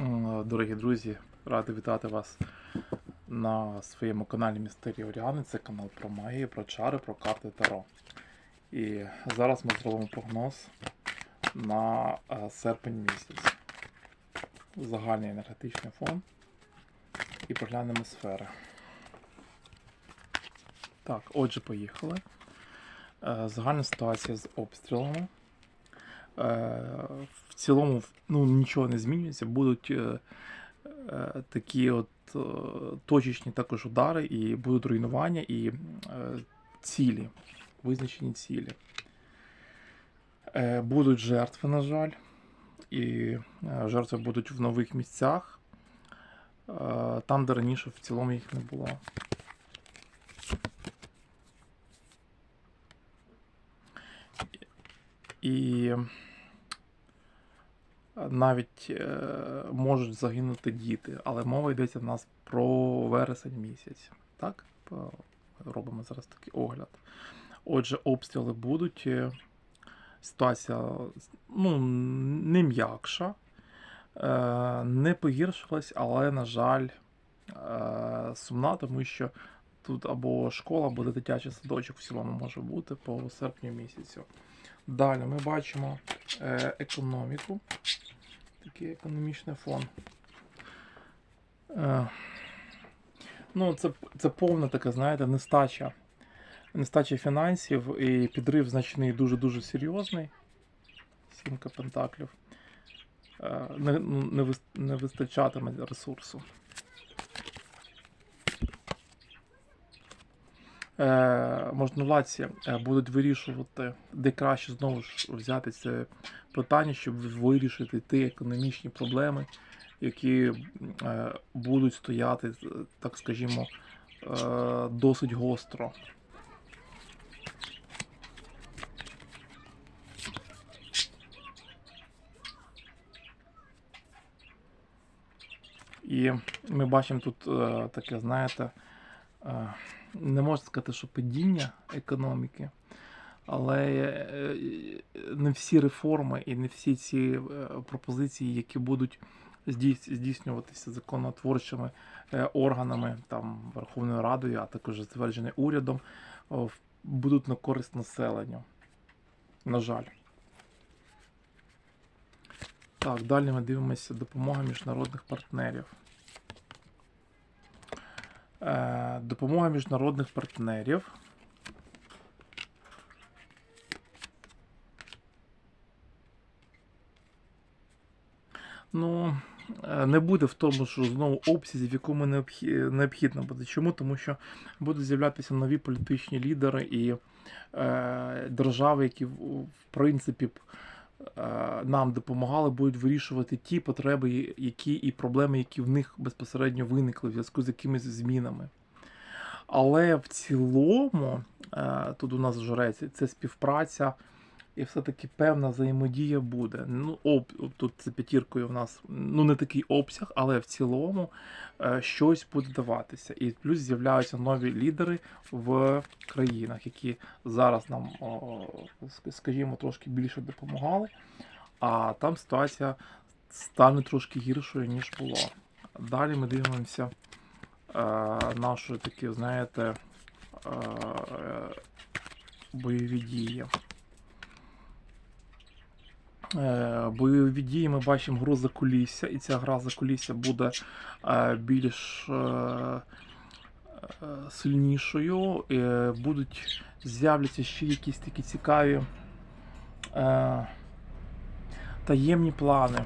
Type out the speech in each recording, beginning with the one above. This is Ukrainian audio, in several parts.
М, Дорогі друзі, радий вітати вас на своєму каналі Містерії Оріани. Це канал про магію, про чари, про карти Таро. І зараз ми зробимо прогноз на е, серпень місяць. Загальний енергетичний фон. І поглянемо сфери. Так, отже, поїхали. Е, Загальна ситуація з обстрілами. Е, В цілому ну, нічого не змінюється. Будуть е, е, такі от точечні також удари, і будуть руйнування і цілі, визначені цілі. Будуть жертви, на жаль, і жертви будуть в нових місцях, там, де раніше в цілому їх не було. І навіть е, можуть загинути діти, але мова йдеться в нас про вересень місяць. Так? Робимо зараз такий огляд. Отже, обстріли будуть. е, Ситуація ну, не м'якша, е, не погіршилась, але, на жаль, е, сумна, тому що тут або школа, або дитячий садочок в цілому може бути по серпню місяцю. Далі ми бачимо е, економіку такий економічний фон. Е, ну, це, це повна така, знаєте, нестача. Нестача фінансів і підрив значний дуже-дуже серйозний. Сімка пентаклів. Е, не, ну, не, не вистачатиме ресурсу. Можновладці е, будуть вирішувати, де краще знову ж взяти це питання, щоб вирішити ті економічні проблеми, які е, будуть стояти, так скажімо, е, досить гостро. І ми бачимо тут е, таке, знаєте, е, не можна сказати, що падіння економіки, але е, не всі реформи і не всі ці е, пропозиції, які будуть здійснюватися законотворчими е, органами, там Верховною Радою, а також затверджені урядом, будуть на користь населенню. На жаль. Так, далі ми дивимося допомога міжнародних партнерів. Е, допомога міжнародних партнерів. Ну, е, не буде в тому, що знову обсязі, в якому необхідно буде. Чому? Тому що будуть з'являтися нові політичні лідери і е, держави, які в принципі нам допомагали, будуть вирішувати ті потреби, які і проблеми, які в них безпосередньо виникли в зв'язку з якимись змінами. Але в цілому, е, тут у нас жрець, це співпраця і все-таки певна взаємодія буде. Ну, об, тут це п'ятіркою в нас ну, не такий обсяг, але в цілому е, щось буде даватися. І плюс з'являються нові лідери в країнах, які зараз нам, о, скажімо, трошки більше допомагали, а там ситуація стане трошки гіршою, ніж було. Далі ми дивимося е, наші такі, знаєте, е, бойові дії. Е, Бойові дії ми бачимо гру за кулісся, і ця гра за кулісся буде е, більш е, сильнішою. Будуть з'являться ще якісь такі цікаві таємні плани.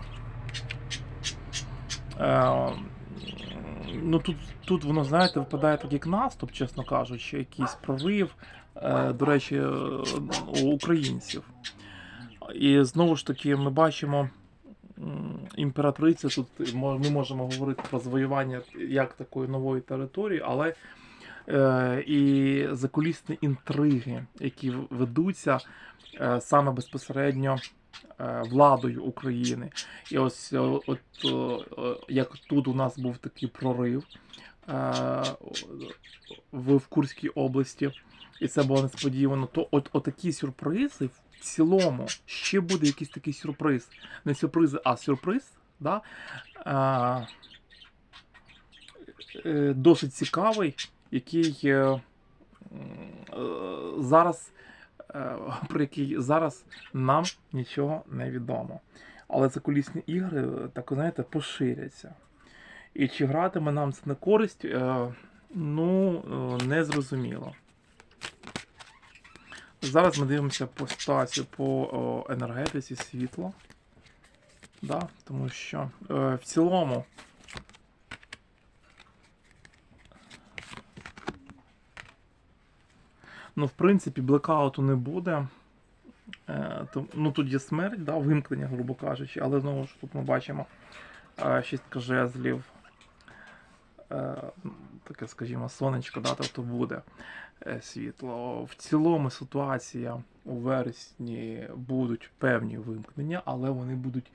Ну тут, тут воно, знаєте, випадає так як наступ, чесно кажучи, якийсь прорив, до речі, у українців. І знову ж таки, ми бачимо м, імператриця. Тут ми можемо говорити про завоювання як такої нової території, але е, і закулісні інтриги, які ведуться е, саме безпосередньо е, владою України. І ось от, як тут у нас був такий прорив в, в Курській області, і це було несподівано, то от, отакі сюрпризи в цілому ще буде якийсь такий сюрприз. Не сюрпризи, а сюрприз Да? Е, е, досить цікавий, який е, е, зараз, е, про який зараз нам нічого не відомо. Але це кулісні ігри, е, так знаєте, поширяться. І чи гратиме нам це на користь, е, ну, е, не зрозуміло. Зараз ми дивимося по ситуації по енергетиці світла. Да, тому що е, в цілому. Ну, в принципі, блекауту не буде. Е, то, ну, тут є смерть, да, вимкнення, грубо кажучи, але знову ж тут ми бачимо е, шістка жезлів. Е, таке, скажімо, сонечко, да, тобто буде е, світло. В цілому ситуація у вересні будуть певні вимкнення, але вони будуть,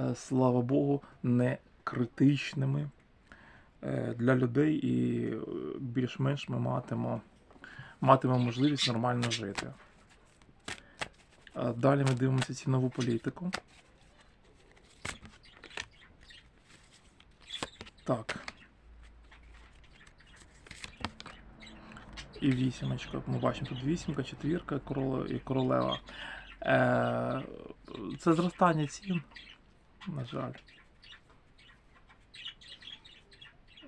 е, слава Богу, не критичними е, для людей, і більш-менш ми матимо, матимемо можливість нормально жити. Далі ми дивимося цінову політику. Так. І вісімочка. Ми бачимо тут вісімка, четвірка і королева. Е, це зростання цін, на жаль.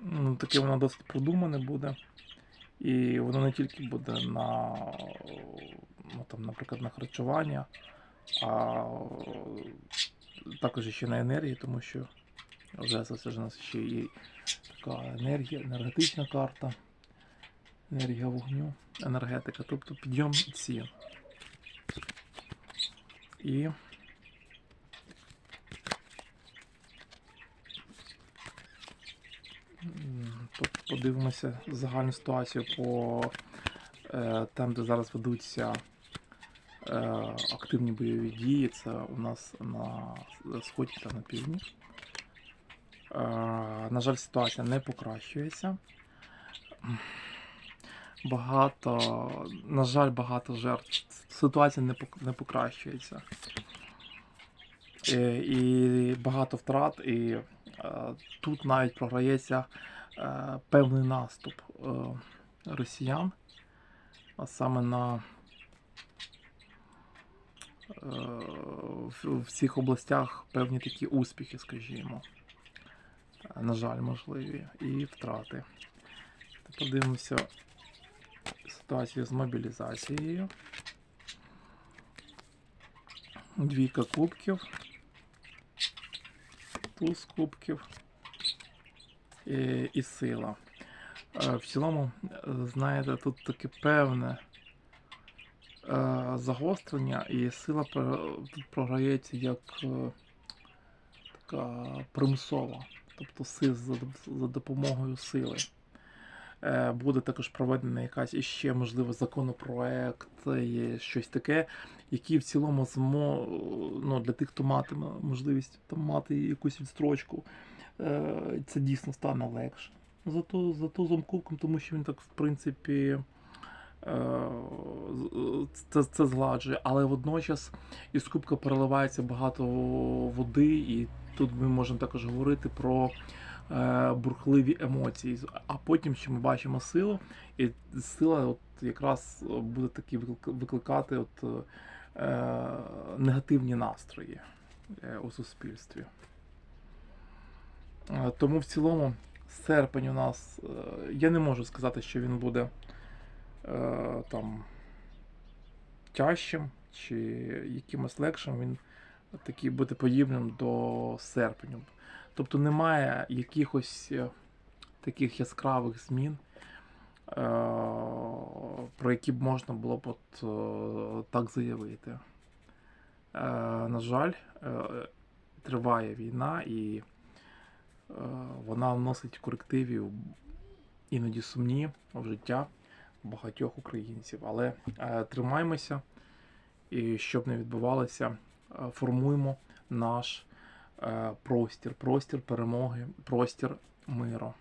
Ну, таке воно досить продумане буде. І воно не тільки буде на, ну, там, наприклад, на харчування, а також ще на енергії, тому що вже це ж у нас ще є така енергія, енергетична карта, енергія вогню, енергетика, тобто підйом цін. І м, подивимося загальну ситуацію по е, там, де зараз ведуться е, активні бойові дії. Це у нас на сході та на півдні. Е, на жаль, ситуація не покращується. Багато, на жаль, багато жертв. Ситуація не, не покращується. Е, І багато втрат, і е, тут навіть програється е, певний наступ е, росіян, а саме на е, в, цих областях певні такі успіхи, скажімо. Е, На жаль, можливі, і втрати. Тепер ситуацію з мобілізацією. Двійка кубків. Туз кубків і, і сила. Е, В цілому, знаєте, тут таке певне е, загострення, і сила тут програється як е, така примусова, тобто за допомогою сили. Е, Буде також проведена якась іще, можливо, законопроект, є щось таке, який в цілому змо, ну, для тих, хто матиме можливість там мати якусь відстрочку, е, це дійсно стане легше. Зато, зато з тому що він так, в принципі, е, це, це згладжує, але водночас із кубка переливається багато води, і тут ми можемо також говорити про е, бурхливі емоції. А потім ще ми бачимо силу, і сила от якраз буде такі викликати от, е, негативні настрої е, у суспільстві. Е, Тому в цілому серпень у нас. е, Я не можу сказати, що він буде е, там тяжчим чи якимось легшим. Він такий буде подібним до серпня. Тобто немає якихось е, таких яскравих змін, е, про які б можна було б от, е, так заявити. На жаль, триває війна і вона вносить корективів іноді сумні в життя багатьох українців. Але тримаємося і щоб не відбувалося, формуємо наш е, простір, простір перемоги, простір миру.